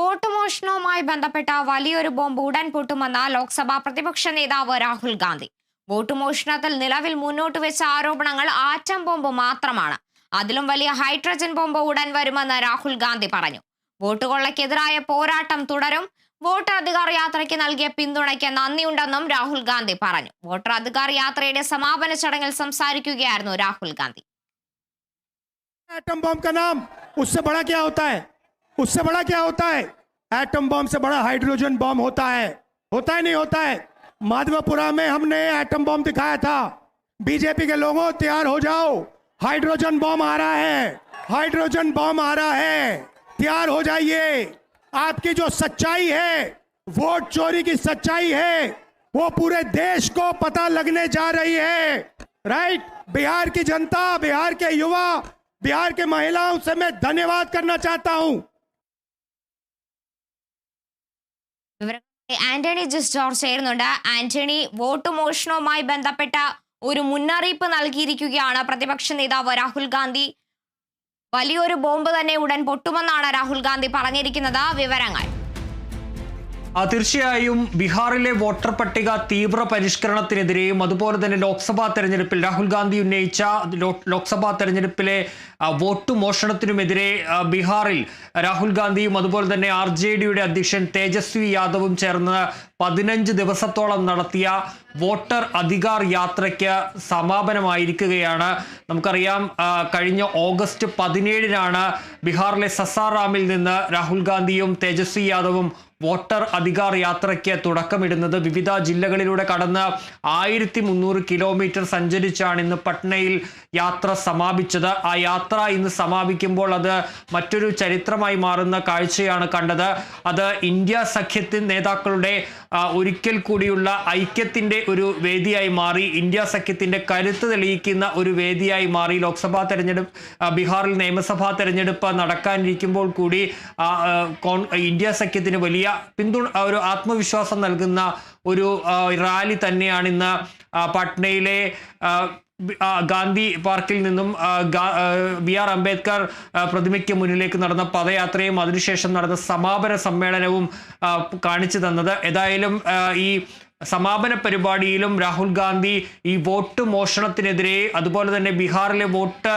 Vote മോഷണവുമായി ബന്ധപ്പെട്ട വലിയൊരു bomb ഉടൻ പൊട്ടുമെന്ന് ലോക്സഭാ പ്രതിപക്ഷ നേതാവ് രാഹുൽ ഗാന്ധി. വോട്ട് മോഷണത്തിൽ നിലവിൽ മുന്നോട്ട് വെച്ച ആരോപണങ്ങൾ ആറ്റം ബോംബ് മാത്രമാണ്. അതിലും വലിയ ഹൈഡ്രജൻ ബോംബ് ഉടൻ വരുമെന്ന് രാഹുൽ ഗാന്ധി പറഞ്ഞു. വോട്ടുകൊള്ളക്കെതിരായ പോരാട്ടം തുടരും. വോട്ടർ അധികാർ യാത്രയ്ക്ക് നൽകിയ പിന്തുണയ്ക്ക് നന്ദിയുണ്ടെന്നും രാഹുൽ ഗാന്ധി പറഞ്ഞു. വോട്ടർ അധികാർ യാത്രയുടെ സമാപന ചടങ്ങിൽ സംസാരിക്കുകയായിരുന്നു രാഹുൽ ഗാന്ധി. ആറ്റം ബോംബ് ക്യാ ഹോത്താ उससे बड़ा क्या होता है? एटम बम से बड़ा हाइड्रोजन बम होता है। होता है, नहीं होता है? माधवपुरा में हमने एटम बम दिखाया था। बीजेपी के लोगों, तैयार हो जाओ। हाइड्रोजन बम आ रहा है। हाइड्रोजन बम आ रहा है। तैयार हो जाइए। आपकी जो सच्चाई है, वोट चोरी की सच्चाई है, वो पूरे देश को पता लगने जा रही है। राइट बिहार की जनता, बिहार के युवा, बिहार के महिलाओं से मैं धन्यवाद करना चाहता हूँ। ആന്റണി ജിസ് ജോർജ് ചേരുന്നുണ്ട് ആന്റണി വോട്ട് മോഷണവുമായി ബന്ധപ്പെട്ട ഒരു മുന്നറിയിപ്പ് നൽകിയിരിക്കുകയാണ് പ്രതിപക്ഷ നേതാവ് രാഹുൽ ഗാന്ധി. വലിയൊരു ബോംബ് തന്നെ ഉടൻ പൊട്ടുമെന്നാണ് രാഹുൽ ഗാന്ധി പറഞ്ഞിരിക്കുന്നത്. വിവരങ്ങൾ. തീർച്ചയായും ബീഹാറിലെ വോട്ടർ പട്ടിക തീവ്ര പരിഷ്കരണത്തിനെതിരെയും അതുപോലെ തന്നെ ലോക്സഭാ തെരഞ്ഞെടുപ്പിൽ രാഹുൽ ഗാന്ധി ഉന്നയിച്ച ലോക്സഭാ തെരഞ്ഞെടുപ്പിലെ വോട്ട് മോഷണത്തിനുമെതിരെ ബീഹാറിൽ രാഹുൽ ഗാന്ധിയും അതുപോലെ തന്നെ ആർ ജെ ഡിയുടെ അധ്യക്ഷൻ തേജസ്വി യാദവും ചേർന്ന് പതിനഞ്ച് ദിവസത്തോളം നടത്തിയ വോട്ടർ അധികാർ യാത്രയ്ക്ക് സമാപനമായിരിക്കുകയാണ്. നമുക്കറിയാം കഴിഞ്ഞ ഓഗസ്റ്റ് പതിനേഴിനാണ് ബീഹാറിലെ സസാറാമിൽ നിന്ന് രാഹുൽ ഗാന്ധിയും തേജസ്വി യാദവും വോട്ടർ അധികാർ യാത്രയ്ക്ക് തുടക്കമിടുന്നത് വിവിധ ജില്ലകളിലൂടെ കടന്ന് ആയിരത്തി മുന്നൂറ് കിലോമീറ്റർ സഞ്ചരിച്ചാണ് ഇന്ന് പട്നയിൽ യാത്ര സമാപിച്ചത്. ആ യാത്ര ഇന്ന് സമാപിക്കുമ്പോൾ അത് മറ്റൊരു ചരിത്രമായി മാറുന്ന കാഴ്ചയാണ് കണ്ടത്. അത് ഇന്ത്യ സഖ്യത്തിൻ നേതാക്കളുടെ ഒരിക്കൽ കൂടിയുള്ള ഐക്യത്തിന്റെ ഒരു വേദിയായി മാറി. ഇന്ത്യ സഖ്യത്തിന്റെ കരുത്ത് തെളിയിക്കുന്ന ഒരു വേദിയായി മാറി. ലോക്സഭാ തെരഞ്ഞെടുപ്പ് ബീഹാറിൽ നിയമസഭാ തെരഞ്ഞെടുപ്പ് നടക്കാനിരിക്കുമ്പോൾ കൂടി ഇന്ത്യ സഖ്യത്തിന് വലിയ പിന്തുണ ഒരു ആത്മവിശ്വാസം നൽകുന്ന ഒരു റാലി തന്നെയാണ് ഇന്ന് പട്നയിലെ ഗാന്ധി പാർക്കിൽ നിന്നും ബി ആർ അംബേദ്കർ പ്രതിമയ്ക്ക് മുന്നിലേക്ക് നടന്ന പദയാത്രയും അതിനുശേഷം നടന്ന സമാപന സമ്മേളനവും കാണിച്ചു തന്നത്. ഏതായാലും ഈ സമാപന പരിപാടിയിലും രാഹുൽ ഗാന്ധി ഈ വോട്ട് മോഷണത്തിനെതിരെ അതുപോലെ തന്നെ ബീഹാറിലെ വോട്ട്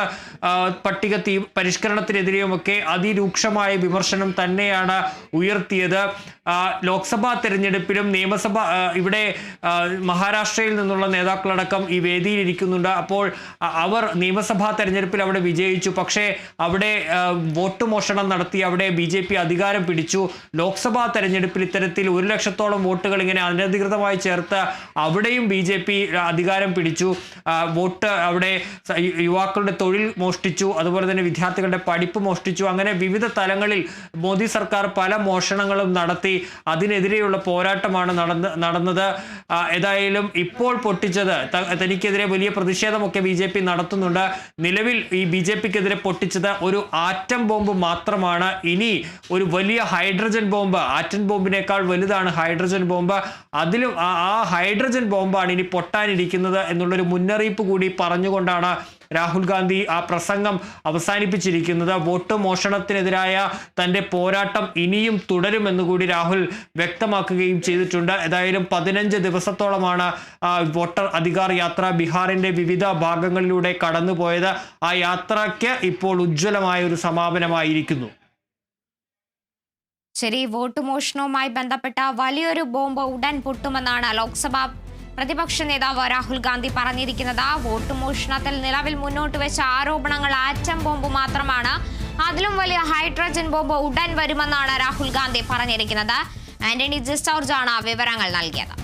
പട്ടിക തീ പരിഷ്കരണത്തിനെതിരെയുമൊക്കെ അതിരൂക്ഷമായ വിമർശനം തന്നെയാണ് ഉയർത്തിയത്. ലോക്സഭാ തെരഞ്ഞെടുപ്പിലും നിയമസഭ ഇവിടെ മഹാരാഷ്ട്രയിൽ നിന്നുള്ള നേതാക്കളടക്കം ഈ വേദിയിൽ ഇരിക്കുന്നുണ്ട്. അപ്പോൾ അവർ നിയമസഭാ തെരഞ്ഞെടുപ്പിൽ അവിടെ വിജയിച്ചു. പക്ഷേ അവിടെ വോട്ട് മോഷണം നടത്തി അവിടെ ബി ജെ പി അധികാരം പിടിച്ചു. ലോക്സഭാ തെരഞ്ഞെടുപ്പിൽ ഇത്തരത്തിൽ ഒരു ലക്ഷത്തോളം വോട്ടുകൾ ഇങ്ങനെ അനധികൃതമായി ചേർത്ത് അവിടെയും ബി അധികാരം പിടിച്ചു. വോട്ട് അവിടെ യുവാക്കളുടെ തൊഴിൽ മോഷ്ടിച്ചു അതുപോലെ തന്നെ വിദ്യാർത്ഥികളുടെ പഠിപ്പ് മോഷ്ടിച്ചു. അങ്ങനെ വിവിധ തലങ്ങളിൽ മോദി സർക്കാർ പല മോഷണങ്ങളും നടത്തി. അതിനെതിരെയുള്ള പോരാട്ടമാണ് നടന്ന് നടന്നത്. ഏതായാലും ഇപ്പോൾ പൊട്ടിച്ചത് തനിക്കെതിരെ വലിയ പ്രതിഷേധമൊക്കെ ബി ജെ പി നടത്തുന്നുണ്ട്. നിലവിൽ ഈ ബി ജെ പിക്കെതിരെ പൊട്ടിച്ചത് ഒരു ആറ്റം ബോംബ് മാത്രമാണ്. ഇനി ഒരു വലിയ ഹൈഡ്രജൻ ബോംബ് ആറ്റം ബോംബിനേക്കാൾ വലുതാണ് ഹൈഡ്രജൻ ബോംബ്. അതിലും ആ ഹൈഡ്രജൻ ബോംബാണ് ഇനി പൊട്ടാനിരിക്കുന്നത് എന്നുള്ളൊരു മുന്നറിയിപ്പ് കൂടി പറഞ്ഞുകൊണ്ടാണ് രാഹുൽ ഗാന്ധി ആ പ്രസംഗം അവസാനിപ്പിച്ചിരിക്കുന്നത് വോട്ട് മോഷണത്തിനെതിരായ തന്റെ പോരാട്ടം ഇനിയും തുടരുമെന്ന് കൂടി രാഹുൽ വ്യക്തമാക്കുകയും ചെയ്തിട്ടുണ്ട്. ഏതായാലും പതിനഞ്ച് ദിവസത്തോളമാണ് വോട്ടർ അധികാർ യാത്ര ബീഹാറിന്റെ വിവിധ ഭാഗങ്ങളിലൂടെ കടന്നുപോയത്. ആ യാത്രയ്ക്ക് ഇപ്പോൾ ഉജ്ജ്വലമായ ഒരു സമാപനമായിരിക്കുന്നു. ശരി വോട്ട് മോഷണവുമായി ബന്ധപ്പെട്ട വലിയൊരു ബോംബ് ഉടൻ പൊട്ടുമെന്നാണ് ലോക്സഭാ പ്രതിപക്ഷ നേതാവ് രാഹുൽ ഗാന്ധി പറഞ്ഞിരിക്കുന്നത് വോട്ട് മോഷണത്തിൽ നിലവിൽ മുന്നോട്ട് വെച്ച ആരോപണങ്ങൾ ആറ്റം ബോംബ് മാത്രമാണ്. അതിലും വലിയ ഹൈഡ്രജൻ ബോംബ് ഉടൻ വരുമെന്നാണ് രാഹുൽ ഗാന്ധി പറഞ്ഞിരിക്കുന്നത്. ആന്റണി ജിസ്റ്റോർജാണ് വിവരങ്ങൾ നൽകിയത്.